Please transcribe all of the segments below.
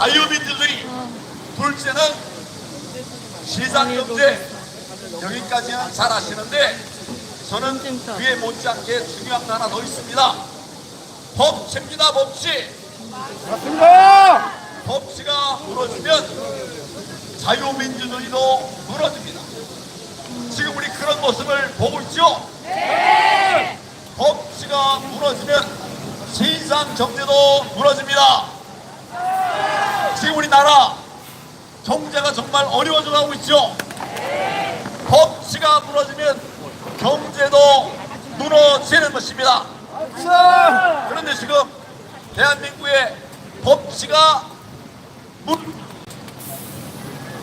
자유민주주의 둘째는 시장경제 여기까지는 잘 아시는데 저는 그에 못지않게 중요한 거 하나 더 있습니다. 법치입니다 법치. 맞습니다. 법치가 무너지면 자유민주주의도 무너집니다. 지금 우리 그런 모습을 보고 있죠? 법치가 무너지면 시장 경제도 무너집니다 지금 우리나라 경제가 정말 어려워져 가고 있죠. 법치가 무너지면 경제도 무너지는 것입니다. 그런데 지금 대한민국의 법치가 무,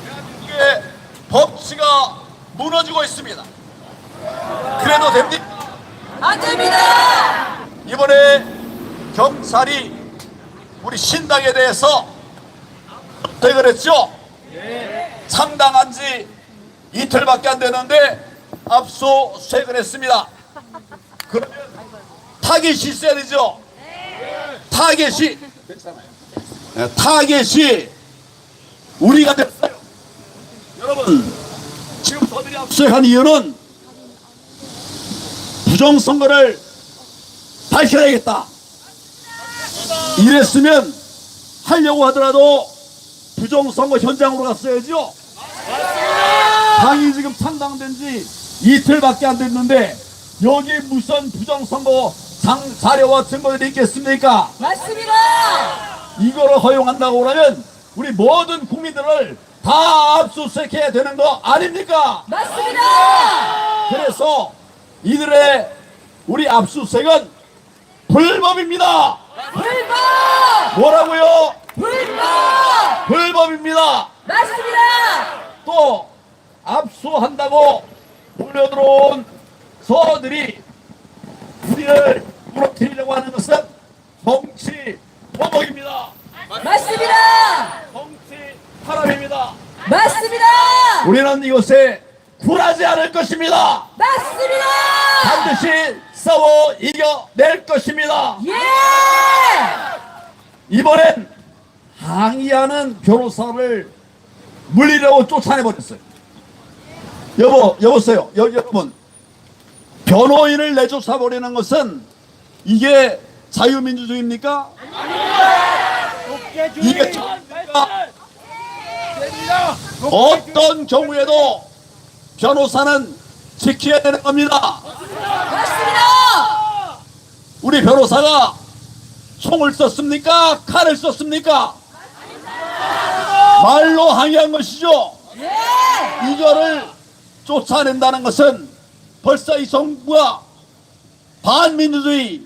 대한민국의 법치가 무너지고 있습니다. 그래도 됩니까? 안 됩니다. 이번에 경찰이 우리 신당에 대해서 어떻게 했죠? 상당한 지 이틀밖에 안 되는데 압수수색을 했습니다. 그러면 타겟이 있어야 되죠? 타겟이 네, 타겟이 우리가 됐어요. 여러분 지금 저들이 압수수색한 이유는 부정선거를 밝혀야겠다. 이랬으면 하려고 하더라도 부정선거 현장으로 갔어야죠. 당이 지금 창당된 지 이틀밖에 안 됐는데 여기 무슨 부정선거 장, 자료와 증거들이 있겠습니까? 맞습니다. 이거를 허용한다고 그러면 우리 모든 국민들을 다 압수수색해야 되는 거 아닙니까? 맞습니다. 그래서 이들의 우리 압수수색은 불법입니다. 불법! 뭐라고요? 불법! 불법입니다. 맞습니다. 또 압수한다고 몰려들어온 서들이 우리를 무너뜨리려고 하는 것은 정치 보복입니다. 맞습니다. 정치 파람입니다. 맞습니다. 우리는 이것에 굴하지 않을 것입니다. 맞습니다. 반드시 싸워 이겨낼 것입니다. 예! 이번엔 항의하는 변호사를 물리려고 쫓아내버렸어요. 여보, 여보세요. 여, 여러분. 변호인을 내쫓아버리는 것은 이게 자유민주주의입니까? 이게? 어떤 경우에도 변호사는 지켜야 되는 겁니다. 맞습니다. 우리 변호사가 총을 썼습니까? 칼을 썼습니까? 말로 항의한 것이죠. 예! 이거를 쫓아낸다는 것은 벌써 이 정부가 반민주주의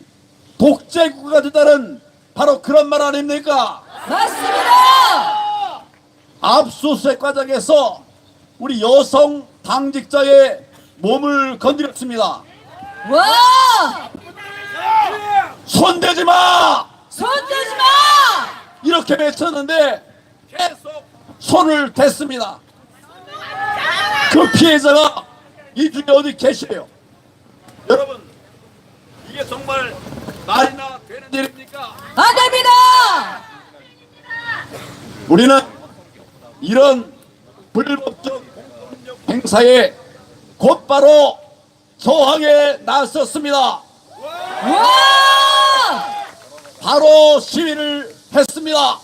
독재국가가 됐다는 바로 그런 말 아닙니까? 맞습니다. 압수수색 과정에서 우리 여성 당직자의 몸을 건드렸습니다. 와! 손대지 마! 손대지 마! 이렇게 외쳤는데 계속 손을 댔습니다. 그 피해자가 이 중에 어디 계세요? 여러분 이게 정말 말이나 되는 일입니까? 안 됩니다. 우리는 이런 불법적 행사에 곧바로 저항에 나섰습니다. 와! 바로 시위를 했습니다.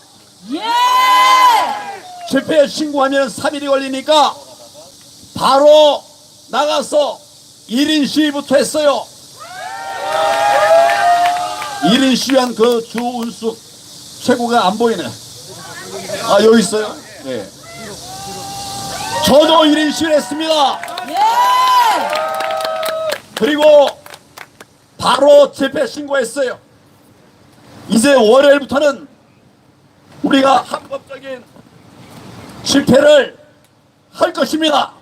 예! 실패 신고하면 3일이 걸리니까 바로 나가서 1인 시위부터 했어요. 1인 시위한 그 주운숙 최고가 안 보이네. 아, 여기 있어요? 네. 저도 1인 시위를 했습니다. 예! 그리고 바로 집회 신고했어요. 이제 월요일부터는 우리가 합법적인 집회를 할 것입니다.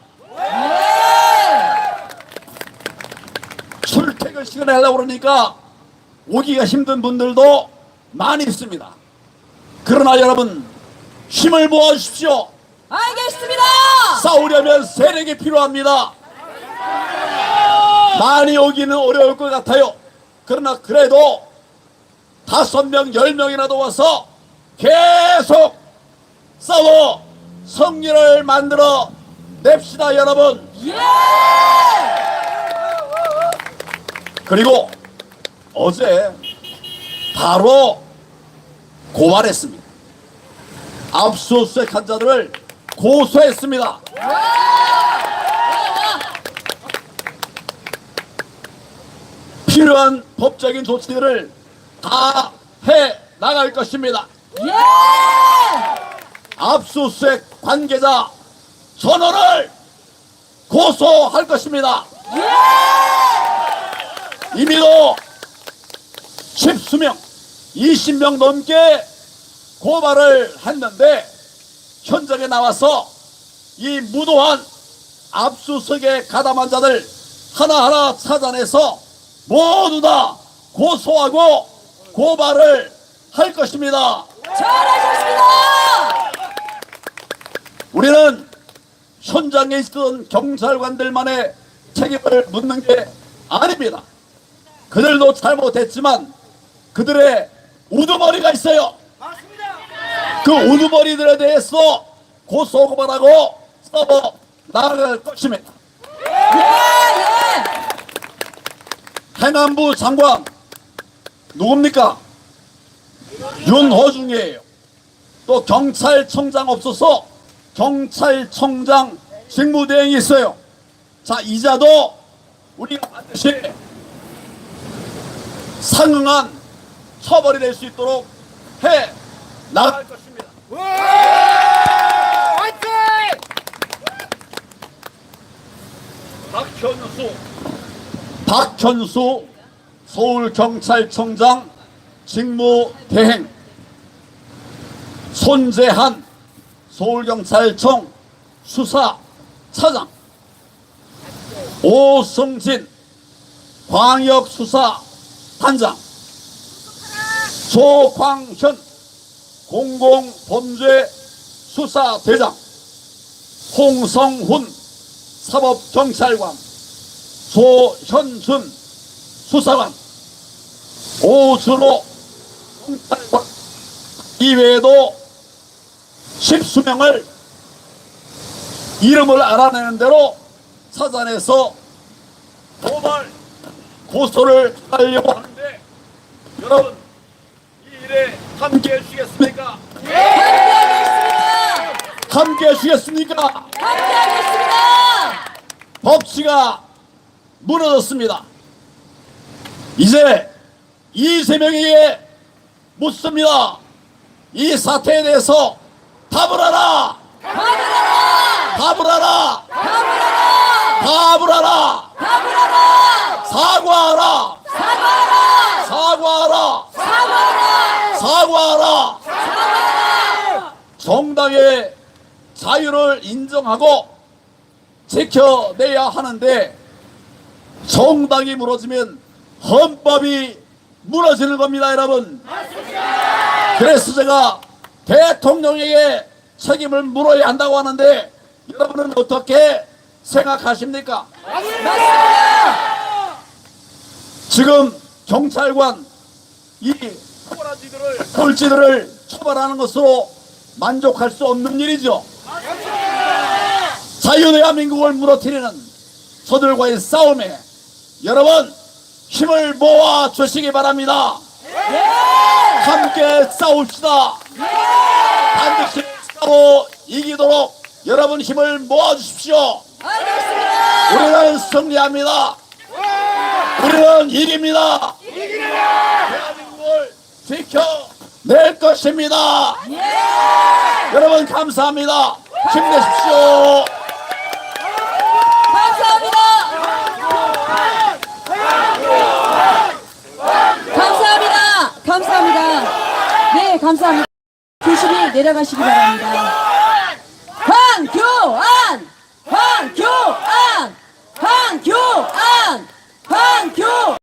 출퇴근 시간에 하려고 그러니까 오기가 힘든 분들도 많이 있습니다. 그러나 여러분 힘을 모아주십시오. 알겠습니다. 싸우려면 세력이 필요합니다. 많이 오기는 어려울 것 같아요. 그러나 그래도 다섯 명, 열 명이라도 와서 계속 싸워 성리를 만들어 냅시다 여러분 예! 그리고 어제 바로 고발했습니다 압수수색한 자들을 고소했습니다 필요한 법적인 조치들을 다 해 나갈 것입니다 예! 압수수색 관계자 전원을 고소할 것입니다. 이미도 십수명, 20명 넘게 고발을 했는데 현장에 나와서 이 무도한 압수수색에 가담한 자들 하나하나 찾아내서 모두 다 고소하고 고발을 할 것입니다. 잘하셨습니다! 우리는 현장에 있던 경찰관들만의 책임을 묻는 게 아닙니다. 그들도 잘못했지만 그들의 우두머리가 있어요. 그 우두머리들에 대해서 고소고발 하고 싸워 나아갈 것입니다. 행안부 장관 누굽니까? 윤호중이에요. 또 경찰청장 없어서 경찰청장 직무대행이 있어요. 자 이자도 우리가 반드시 상응한 처벌이 될 수 있도록 해 나갈 것입니다. 화이팅! 박현수 박현수 서울경찰청장 직무대행 손재한 서울경찰청 수사차장. 오성진 광역수사단장. 조광현 공공범죄수사대장. 홍성훈 사법경찰관. 조현준 수사관. 오준호 경찰관. 이외에도 십수명을 이름을 알아내는 대로 찾아내서 도발 고소를 하려고 하는데 여러분 이 일에 함께 해 주시겠습니까? 함께하겠습니다! 함께 해 주시겠습니까? 함께하겠습니다! 법치가 무너졌습니다. 이제 이재명에게 묻습니다. 이 사태에 대해서 답을 하라! 답을 하라! 답을 하라! 답을 하라! 답을 하라! 답을하라! 사과하라! 사과하라! 사과하라! 사과하라! 사과하라! 정당의 자유를 인정하고 지켜내야 하는데 정당이 무너지면 헌법이 무너지는 겁니다, 여러분. 그래서 제가 대통령에게 책임을 물어야 한다고 하는데 여러분은 어떻게 생각하십니까? 맞습니다! 지금 경찰관 이 돌지들을 처벌하는 것으로 만족할 수 없는 일이죠. 자유대한민국을 무너뜨리는 저들과의 싸움에 여러분 힘을 모아 주시기 바랍니다. 함께 싸웁시다. 반드시 싸워 이기도록 여러분 힘을 모아 주십시오. 알겠습니다! 우리는 승리합니다. 우리는 이깁니다. 대한민국을 지켜낼 것입니다. 여러분 감사합니다. 힘내십시오. 감사합니다! 감사합니다! 감사합니다! 네, 감사합니다. 내려가시기 바랍니다. 황교안! 황교안! 황교안! 황교안!